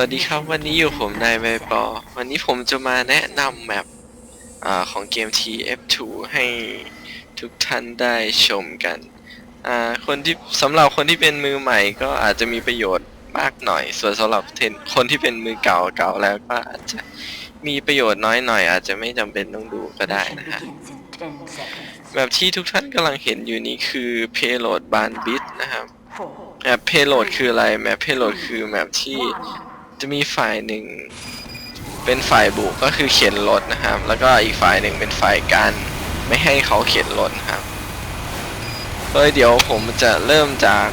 วัสดีครับวันนี้อยู่ผมนายใบปอ วันนี้ผมจะมาแนะนำแมปอของเกม TF2 ให้ทุกท่านได้ชมกันคนที่สำหรับคนที่เป็นมือใหม่ก็อาจจะมีประโยชน์มากหน่อย ส่วนสำหรับคนที่เป็นมือเก่าเก่าแล้วก็อาจจะมีประโยชน์น้อยหน่อย อาจจะไม่จำเป็นต้องดูก็ได้นะฮะ Begins in 10 seconds. แบบที่ทุกท่านกำลังเห็นอยู่นี้คือ Payload Bandit นะครับแมป Payload คืออะไรแมป Payload คือแมปที่ จะมีฝ่ายหนึ่งเป็นฝ่ายบุกก็คือเข็นรถนะครับ แล้วก็อีกฝ่ายหนึ่งเป็นฝ่ายกันไม่ให้เขาเข็นรถครับโดยเดี๋ยวผมจะเริ่มจาก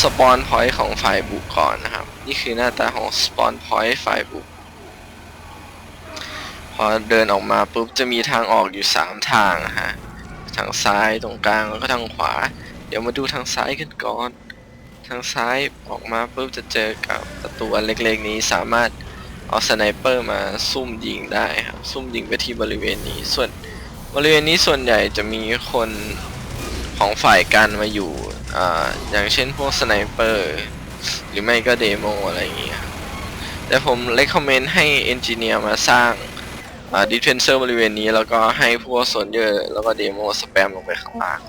สปอนพอยต์ของฝ่ายบุกก่อนนะครับ นี่คือหน้าตาของสปอนพอยต์ฝ่ายบุกพอเดินออกมาปุ๊บจะมีทางออกอยู่ 3 ทางฮะทางซ้ายตรงกลางแล้วก็ทางขวา เดี๋ยวมาดูทางซ้ายกันก่อนางซ้ายออกมาปุ๊บจะเจอกับประตูอันเล็กๆนี้สามารถเอาสไนเปอร์มาซุ่มยิงได้ครับซุ่มยิงไปที่บริเวณนี้ ส่วนบริเวณนี้ส่วนใหญ่จะมีคนของฝ่ายการมาอยู่อ่าอย่างเช่นพวกสไนเปอร์หรือไม่ก็เดโมอะไรอย่างเงี้ยแต่ผมเล c คอมเมนต์ให้เอนจิเนียร์มาสร้างอ่าดิเฟนเซอร์บริเวณนี้แล้วก็ให้พวกโซนเยอร์แล้วก็เดโมสแปมลงไปข้างล่าง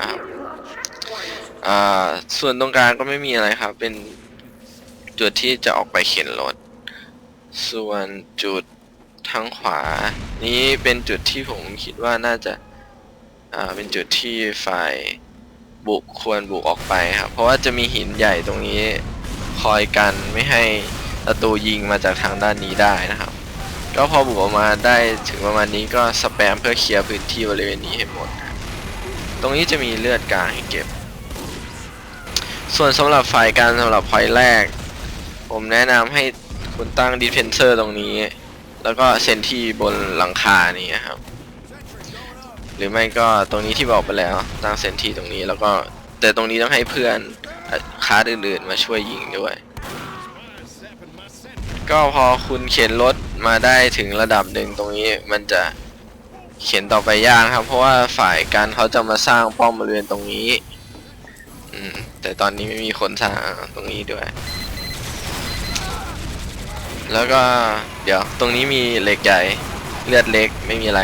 อ่า อ่าส่วนตรงกลางก็ไม่มีอะไรครับ เป็นจุดที่จะออกไปเข็นรถ ส่วนจุดทางขวา นี้เป็นจุดที่ผมคิดว่าน่าจะอ่าเป็นจุดที่ฝ่ายบุกควรบุกออกไปครับ เพราะว่าจะมีหินใหญ่ตรงนี้คอยกันไม่ให้ศัตรูยิงมาจากทางด้านนี้ได้นะครับ ก็พอบุกออกมาได้ถึงประมาณนี้ก็สแปมเพื่อเคลียร์พื้นที่บริเวณนี้ให้หมด ตรงนี้จะมีเลือดกลางให้เก็บ ส่วนสำหรับฝ่ายการสำหรับพอยแรก ผมแนะนำให้คุณตั้งดิเพนเซอร์ตรงนี้ แล้วก็เซนที่บนหลังคานี้ครับ หรือไม่ก็ตรงนี้ที่บอกไปแล้ว ตั้งเซนที่ตรงนี้แล้วก็แต่ตรงนี้ต้องให้เพื่อนคาร์ดอื่นๆมาช่วยยิงด้วย ก็พอคุณเข็นรถมาได้ถึงระดับหนึ่งตรงนี้มันจะเข็นต่อไปยากครับ เพราะว่าฝ่ายการเขาจะมาสร้างป้อมบริเวณตรงนี้อืม แต่ตอนนี้ไม่มีคนสร้างตรงนี้ด้วย แล้วก็เดี๋ยวตรงนี้มีเหล็กใหญ่เลือดเล็กไม่มีอะไร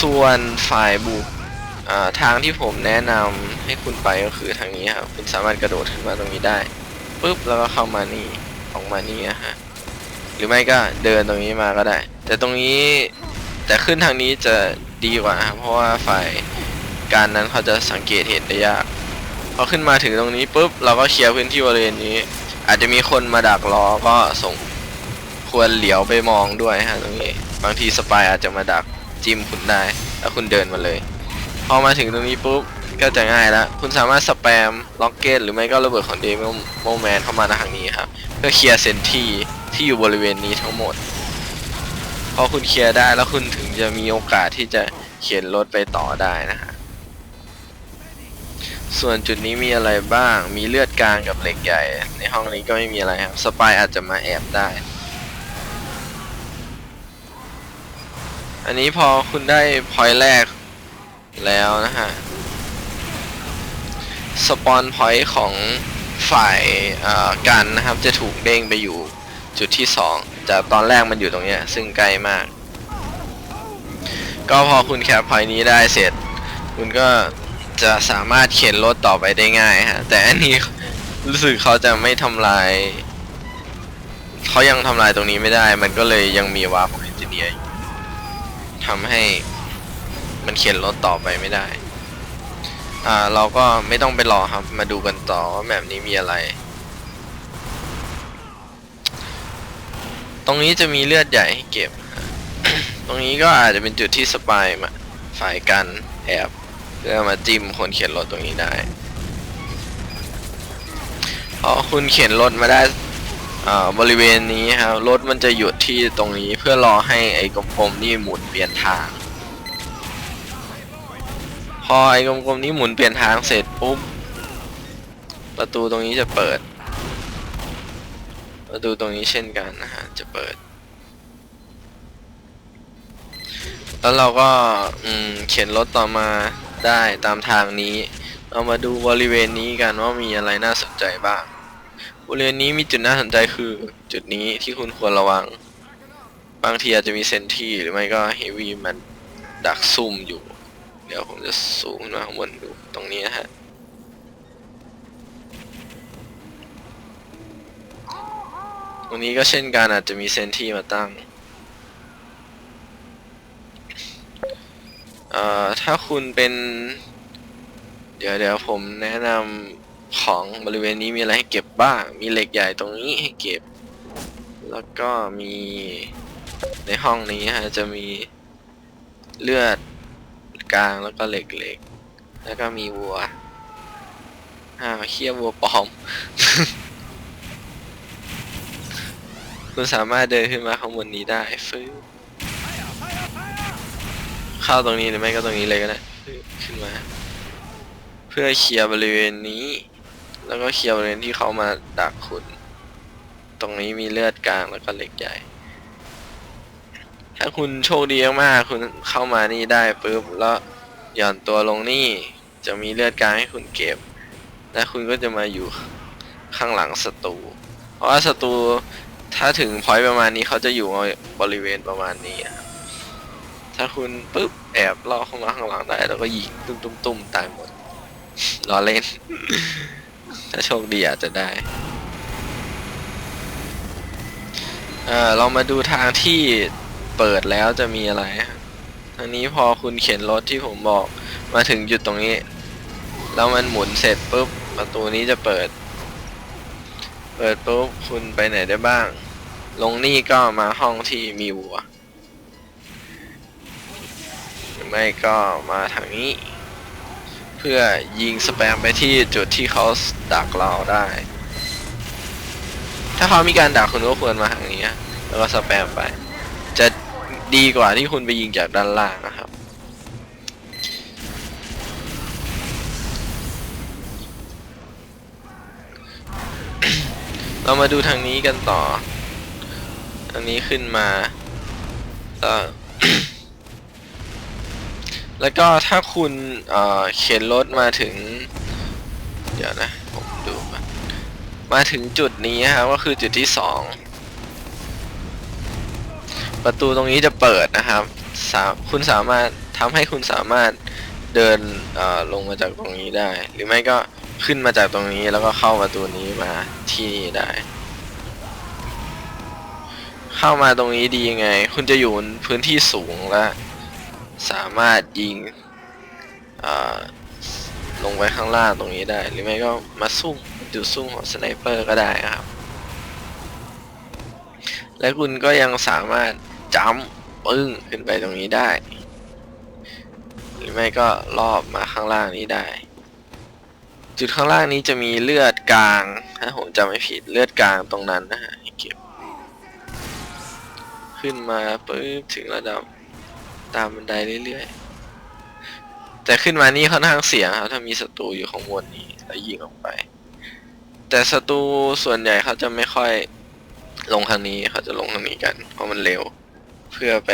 ส่วนฝ่ายบุกทางที่ผมแนะนำให้คุณไปก็คือทางนี้ครับคุณสามารถกระโดดขึ้นมาตรงนี้ได้ปุ๊บแล้วก็เข้ามานี่ออกมานี่อะฮะหรือไม่ก็เดินตรงนี้มาก็ได้ แต่ตรงนี้แต่ขึ้นทางนี้จะดีกว่าครับเพราะว่าฝ่ายการนั้นเขาจะสังเกตเห็นได้ยาก พอขึ้นมาถึงตรงนี้ปุ๊บเราก็เคลียร์พื้นที่บริเวณนี้ อาจจะมีคนมาดักรอก็ส่งควรเหลียวไปมองด้วยฮะตรงนี้ บางทีสปายอาจจะมาดักจิ้มคุณได้แล้วคุณเดินมาเลย พอมาถึงตรงนี้ปุ๊บก็จะง่ายแล้ว คุณสามารถสแปมล็อกเก็ตหรือไม่ก็ระเบิดของเดมโมแมนเข้ามาทางนี้ครับเพื่อเคลียร์เซนที่ที่อยู่บริเวณนี้ทั้งหมด พอคุณเคลียร์ได้แล้วคุณถึงจะมีโอกาสที่จะเขียนรถไปต่อได้นะฮะ ส่วนจุดนี้มีอะไรบ้าง มีเลือดกลางกับเหล็กใหญ่ ในห้องนี้ก็ไม่มีอะไรครับ สปายอาจจะมาแอบได้ อันนี้พอคุณได้พอยต์แรกแล้วนะฮะ สปอนพอยต์ของฝ่ายกันนะครับ จะถูกเด้งไปอยู่จุดที่สองจากตอนแรกมันอยู่ตรงเนี้ยซึ่งไกลมาก ก็พอคุณแคปพอยต์นี้ได้เสร็จ คุณก็ จะสามารถเข็นรถต่อไปได้ง่ายฮะ แต่อันนี้รู้สึกเขาจะไม่ทำลายเขายังทำลายตรงนี้ไม่ได้ มันก็เลยยังมีวาร์ปของเอนจิเนียร์ทำให้มันเข็นรถต่อไปไม่ได้ อ่าเราก็ไม่ต้องไปรอครับ มาดูกันต่อว่าแบบนี้มีอะไร ตรงนี้จะมีเลือดใหญ่ให้เก็บ ตรงนี้ก็อาจจะเป็นจุดที่สปายมาฝ่ายกันแอบ เพื่อมาจิ้มคนเขียนรถตรงนี้ได้พอคุณเขียนรถมาได้อ่าบริเวณนี้ครับรถมันจะหยุดที่ตรงนี้เพื่อรอให้ไอ้กลมๆนี่หมุนเปลี่ยนทาง พอไอ้กลมๆนี้หมุนเปลี่ยนทางเสร็จปุ๊บประตูตรงนี้จะเปิด ประตูตรงนี้เช่นกันนะฮะจะเปิด แล้วเราก็เข็นรถต่อมา ได้ตามทางนี้ เรามาดูบริเวณนี้กันว่ามีอะไรน่าสนใจบ้าง บริเวณนี้มีจุดน่าสนใจคือจุดนี้ที่คุณควรระวัง บางทีอาจจะมีเซนที่หรือไม่ก็เฮวี่มันดักซุ่มอยู่ เดี๋ยวผมจะสูงขึ้นมาข้างบนดูตรงนี้นะฮะตรงนี้ก็เช่นกันอาจจะมีเซนที่มาตั้ง อ่อถ้าคุณเป็น เดี๋ยวเดี๋ยวผมแนะนำของบริเวณนี้มีอะไรให้เก็บบ้าง มีเหล็กใหญ่ตรงนี้ให้เก็บ แล้วก็มีในห้องนี้ฮะจะมีเลือดกลางแล้วก็เหล็กเหล็กๆแล้วก็มีวัวอ้าวเคี้ยวัวปลอม คุณสามารถเดินขึ้นมาข้างบนนี้ได้ฟื้น เข้าตรงนี้หรือไม่ก็ตรงนี้เลยก็ได้ขึ้นมา เพื่อเคลียร์บริเวณนี้ แล้วก็เคลียร์บริเวณที่เขามาดักคุณ ตรงนี้มีเลือดกลางแล้วก็เหล็กใหญ่ ถ้าคุณโชคดีมากๆคุณเข้ามานี่ได้ปุ๊บแล้วหย่อนตัวลงนี่จะมีเลือดกลางให้คุณเก็บ และคุณก็จะมาอยู่ข้างหลังศัตรู เพราะว่าศัตรูถ้าถึงพอยต์ประมาณนี้เขาจะอยู่บริเวณประมาณนี้ครับ ถ้าคุณปุ๊บแอบล่อเข้ามาข้างหลังได้แล้วก็ยิงตุ้มตุ้มตุ้มตายหมดล้อเล่น ถ้าโชคดีอาจจะได้เอ่อเรามาดูทางที่เปิดแล้วจะมีอะไรฮะทางนี้พอคุณเข็นรถที่ผมบอกมาถึงจุดตรงนี้ แล้วมันหมุนเสร็จปุ๊บประตูนี้จะเปิด เปิดปุ๊บคุณไปไหนได้บ้าง ลงนี่ก็มาห้องที่มีวัว รือไม่ก็มาทางนี้ เพื่อยิงสแปมไปที่จุดที่เขาดักเราได้ ถ้าเขามีการดักคุณก็ควรมาทางนี้ แล้วก็สแปมไป จะดีกว่าที่คุณไปยิงจากด้านล่างนะครับ เรามาดูทางนี้กันต่อทางนี้ขึ้นมาเอ่อ แล้วก็ถ้าคุณเข็นรถมาถึง เดี๋ยวนะผมดูก่อนมาถึงจุดนี้ครับก็คือจุดที่สองประตูตรงนี้จะเปิดนะครับสาคุณสามารถทำให้คุณสามารถเดินลงมาจากตรงนี้ได้ หรือไม่ก็ขึ้นมาจากตรงนี้แล้วก็เข้าประตูนี้มาที่นี่ได้ เข้ามาตรงนี้ดียังไง คุณจะอยู่พื้นที่สูงและ สามารถยิงลงไปข้างล่างตรงนี้ได้ หรือไม่ก็มาซุ่มจุดซุ่มของสไนเปอร์ก็ได้ครับ และคุณก็ยังสามารถจัมป์ปึ้งขึ้นไปตรงนี้ได้ หรือไม่ก็รอบมาข้างล่างนี้ได้ จุดข้างล่างนี้จะมีเลือดกลางถ้าผมจำไม่ผิดเลือดกลางตรงนั้นนะฮะเก็บขึ้นมาปุ๊บถึงระดับ ตามบันไดเรื่อยๆ แต่ขึ้นมานี่ค่อนข้างเสี่ยงครับ ถ้ามีศัตรูอยู่ข้างบนนี้แล้วยิงออกไป แต่ศัตรูส่วนใหญ่เขาจะไม่ค่อยลงทางนี้เขาจะลงทางนี้กัน เพราะมันเร็ว เพื่อไป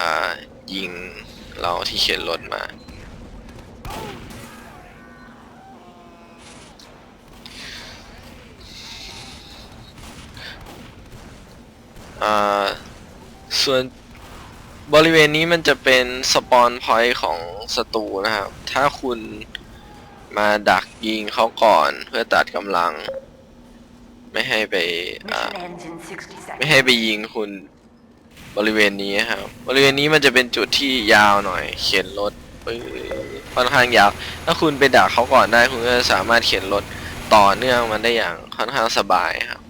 อ่ายิงเราที่เขียนรถมา อ่าส่วน บริเวณนี้มันจะเป็นสปอนพอยต์ของศัตรูนะครับ ถ้าคุณมาดักยิงเขาก่อนเพื่อตัดกำลัง ไม่ให้ไปอ่า Mission ends in 60ไม่ seconds. ให้ไปยิงคุณบริเวณนี้ครับ บริเวณนี้มันจะเป็นจุดที่ยาวหน่อย เข็นรถปื้อค่อนข้างยาว ถ้าคุณไปดักเขาก่อนได้คุณก็จะสามารถเข็นรถต่อเนื่องมันได้อย่างค่อนข้างสบายครับ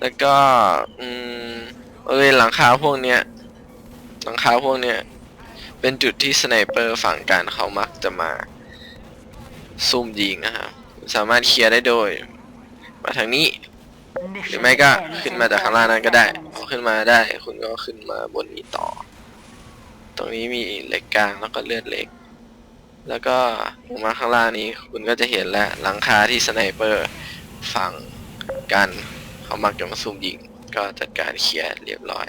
แล้วก็อืมบริเวณหลังคาพวกเนี้ย หลังคาพวกเนี้ยเป็นจุดที่สไนเปอร์ฝั่งการเขามักจะมาซุ่มยิงนะครับสามารถเคลียร์ได้โดย มาทางนี้ หรือไม่ก็ขึ้นมาจากข้างล่างนั้นก็ได้พอขึ้นมาได้ คุณก็ขึ้นมาบนนี้ต่อ ตรงนี้มีเหล็กกลางแล้วก็เลือดเหล็ก แล้วก็ลงมาข้างล่างนี้ คุณก็จะเห็นแล้วหลังคาที่สไนเปอร์ฝั่งกันเขามักจะมาซุ่มยิง ก็จัดการเคลียร์เรียบร้อย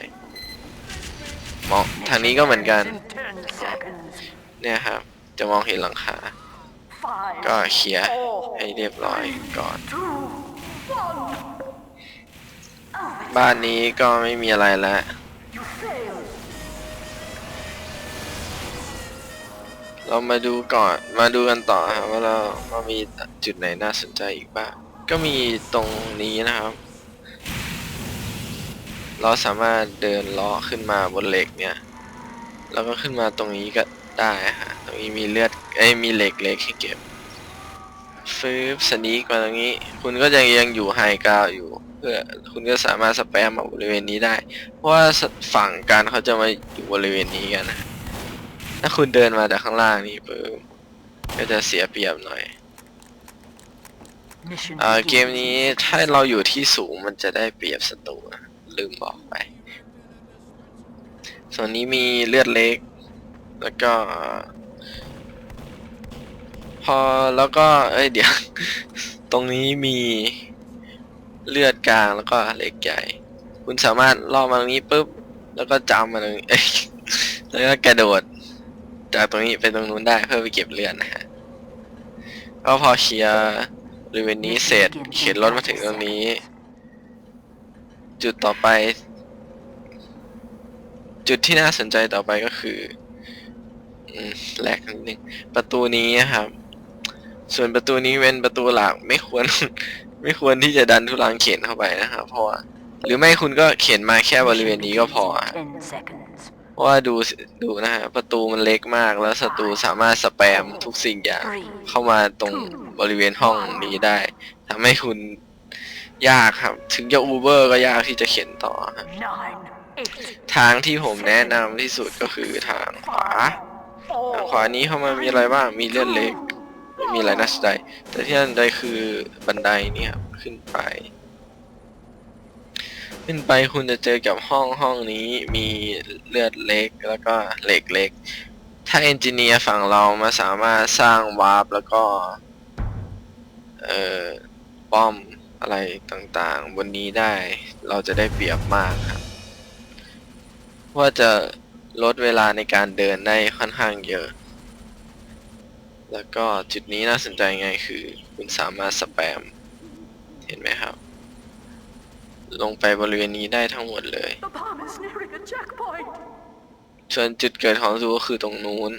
มองทางนี้ก็เหมือนกัน เนี่ยครับ จะมองเห็นหลังคา ก็เคลียให้เรียบร้อยก่อน บ้านนี้ก็ไม่มีอะไรแล้วเรามาดูก่อน มาดูกันต่อครับว่าเราว่ามีจุดไหนน่าสนใจอีกบ้าง ก็มีตรงนี้นะครับ เราสามารถเดินเลาะขึ้นมาบนเหล็กเนี่ย แล้วก็ขึ้นมาตรงนี้ก็ได้ฮะตรงนี้มีเลือดเอ้ยมีเหล็กเล็กให้เก็บฟืบสนีกมาตรงนี้ คุณก็ยังยังอยู่ไฮกราวอยู่เพื่อคุณก็สามารถสแปมมาบริเวณนี้ได้ เพราะว่าฝั่งการเขาจะมาอยู่บริเวณนี้กันนะถ้าคุณเดินมาจากข้างล่างนี่ปุ๊บก็จะเสียเปรียบหน่อย Mission เอ่อเกม begins นี้ in ถ้าเราอยู่ที่สูงมันจะได้เปรียบศัตรูนะ ลืมบอกไป ส่วนนี้มีเลือดเล็ก แล้วก็ พอแล้วก็ เอ้ยเดี๋ยว ตรงนี้มีเลือดกลางแล้วก็เล็กใหญ่ คุณสามารถล่อมาตรงนี้ปุ๊บ แล้วก็จำมาตรงนี้เอ้ยแล้วก็กระโดด จากตรงนี้ไปตรงนู้นได้เพื่อไปเก็บเลือดนะฮะก็พอเคลียร์บริเวณนี้เสร็จเข็นรถมาถึงตรงนี้ จุดต่อไป จุดที่น่าสนใจต่อไปก็คือแลกนิดนึงประตูนี้นะครับ ส่วนประตูนี้เป็นประตูหลักไม่ควร ไม่ควรที่จะดันทุลังเข็นเข้าไปนะครับเพราะว่าหรือไม่คุณก็เข็นมาแค่บริเวณนี้ก็พอเพราะว่าดูดูนะฮะประตูมันเล็กมากแล้วศัตรูสามารถสแปมทุกสิ่งอย่างเข้ามาตรงบริเวณห้องนี้ได้ทำให้คุณ ยากครับ ถึงจะอูเบอร์ก็ยากที่จะเข็นต่อครับ nine, eight, ทางที่ผมแนะนำที่สุดก็คือทางขวาทางขวา four, นี้เข้ามามีอะไรบ้างมีเลือดเล็กไม่มีอะไรน่าสนใจแต่ที่น่าสนใจคือบันไดเนี่ยครับขึ้นไป ขึ้นไปคุณจะเจอกับห้องห้องนี้มีเลือดเล็กแล้วก็เหล็กเล็ก ถ้าเอนจิเนียร์ฝั่งเรามาสามารถสร้างวาร์ปแล้วก็ เอ่อป้อม อะไรต่างๆ บนนี้ได้เราจะได้เปรียบมากครับ ว่าจะลดเวลาในการเดินได้ค่อนข้างเยอะ แล้วก็จุดนี้น่าสนใจไงคือ คุณสามารถสแปม เห็นไหมครับ ลงไปบริเวณนี้ได้ทั้งหมดเลยส่วนจุดเกิดของซูก็คือตรงนู้น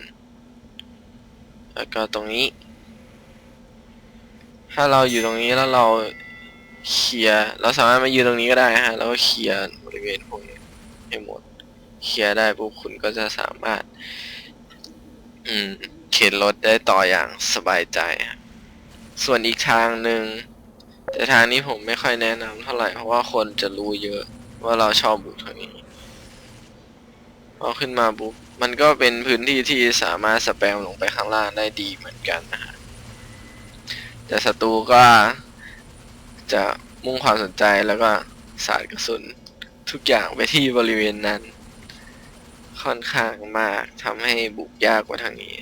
แล้วก็ตรงนี้ ถ้าเราอยู่ตรงนี้แล้วเรา เคลียร์เราสามารถมายืนตรงนี้ก็ได้ฮะแล้วก็เคลียร์บริเวณพวกนี้ให้หมดเคลียร์ได้ปุ๊บคุณก็จะสามารถ อืม เข็นรถได้ต่ออย่างสบายใจฮะส่วนอีกทางหนึ่งแต่ทางนี้ผมไม่ค่อยแนะนำเท่าไหร่เพราะว่าคนจะรู้เยอะ ว่าเราชอบบุกทางนี้พอขึ้นมาปุ๊บมันก็เป็นพื้นที่ที่สามารถสแปมลงไปข้างล่างได้ดีเหมือนกันนะฮะแต่ศัตรูก็ จะมุ่งความสนใจแล้วก็สาดกระสุนทุกอย่างไปที่บริเวณนั้น ค่อนข้างมากทำให้บุกยากกว่าทางนี้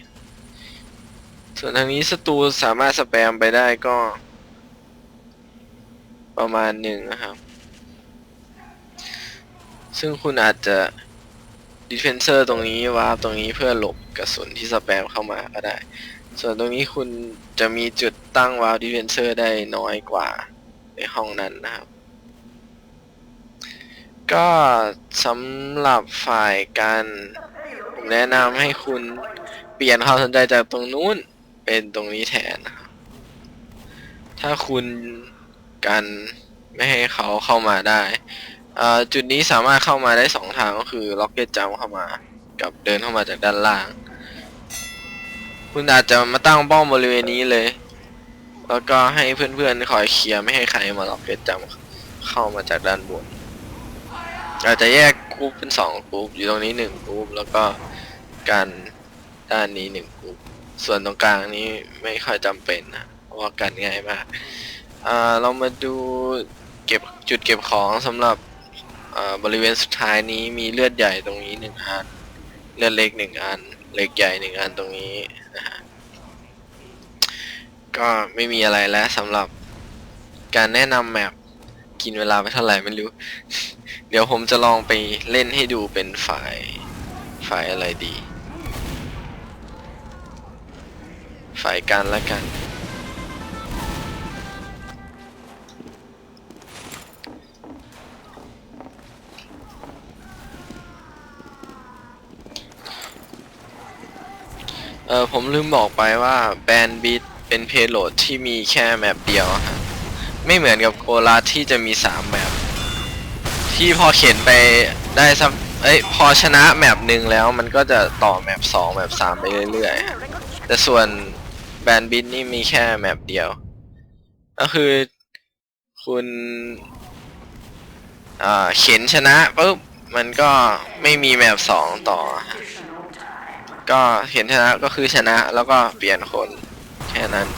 ส่วนทางนี้ศัตรูสามารถสแปมไปได้ก็ ประมาณหนึ่งนะครับ ซึ่งคุณอาจจะดิเฟนเซอร์ตรงนี้วาร์ปตรงนี้เพื่อหลบกระสุนที่สแปมเข้ามาก็ได้ ส่วนตรงนี้คุณจะมีจุดตั้งวาร์ปดิเฟนเซอร์ได้น้อยกว่า ในห้องนั้นนะครับ ก็สำหรับฝ่ายการผมแนะนำให้คุณเปลี่ยนความสนใจจากตรงนู้นเป็นตรงนี้แทนนะครับ ถ้าคุณกันไม่ให้เขาเข้ามาได้ จุดนี้สามารถเข้ามาได้สองทางก็คือล็อกเก็ตจัมเข้ามากับเดินเข้ามาจากด้านล่าง คุณอาจจะมาตั้งป้อมบริเวณนี้เลย แล้วก็ให้เพื่อนๆคอยเคลียร์ไม่ให้ใครมาล็อกเก็ตจัมเข้ามาจากด้านบน อาจจะแยกกรุ๊ปเป็นสองกรุ๊ปอยู่ตรงนี้หนึ่งกรุ๊ปแล้วก็กันด้านนี้หนึ่งกรุ๊ปส่วนตรงกลางนี้ไม่ค่อยจำเป็นนะเพราะว่ากันง่ายมากอ่าเรามาดูเก็บจุดเก็บของสำหรับอ่าบริเวณสุดท้ายนี้มีเลือดใหญ่ตรงนี้หนึ่งอัน เลือดเล็กหนึ่งอัน เล็กใหญ่หนึ่งอันตรงนี้นะฮะ ก็ไม่มีอะไรแล้วสำหรับการแนะนำแมปกินเวลาไปเท่าไหร่ไม่รู้ เดี๋ยวผมจะลองไปเล่นให้ดูเป็นฝ่ายฝ่ายอะไรดี ฝ่ายการละกัน เออผมลืมบอกไปว่าแบนบิท เป็นเพโลดที่มีแค่แมปเดียวฮะไม่เหมือนกับโกลาที่จะมีสามแมปที่พอเขียนไปได้สักเอ้ยพอชนะแมปหนึ่งแล้วมันก็จะต่อแมปสองแมปสามไปเรื่อยๆฮะแต่ส่วนแบนบิทนี่มีแค่แมปเดียว ก็คือคุณเข็นชนะปุ๊บมันก็ไม่มีแมปสองต่อ ก็เห็นชนะก็คือชนะแล้วก็เปลี่ยนคน ค่นั้น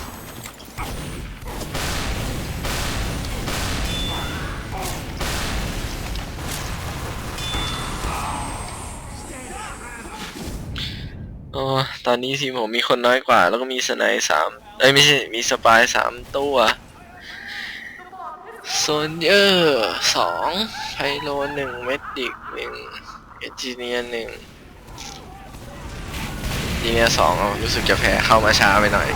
อ๋อ ตอนนี้ทีมผมมีคนน้อยกว่า แล้วก็มีสไนสามเอ้ยไม่ใช่ มีสปายสามตัวโซนเยอร์สองไพโลหนึ่งเมดิกหนึ่งเอจิเนียหนึ่งยิเนียสองรู้สึกจะแพ้เข้ามาช้าไปหน่อย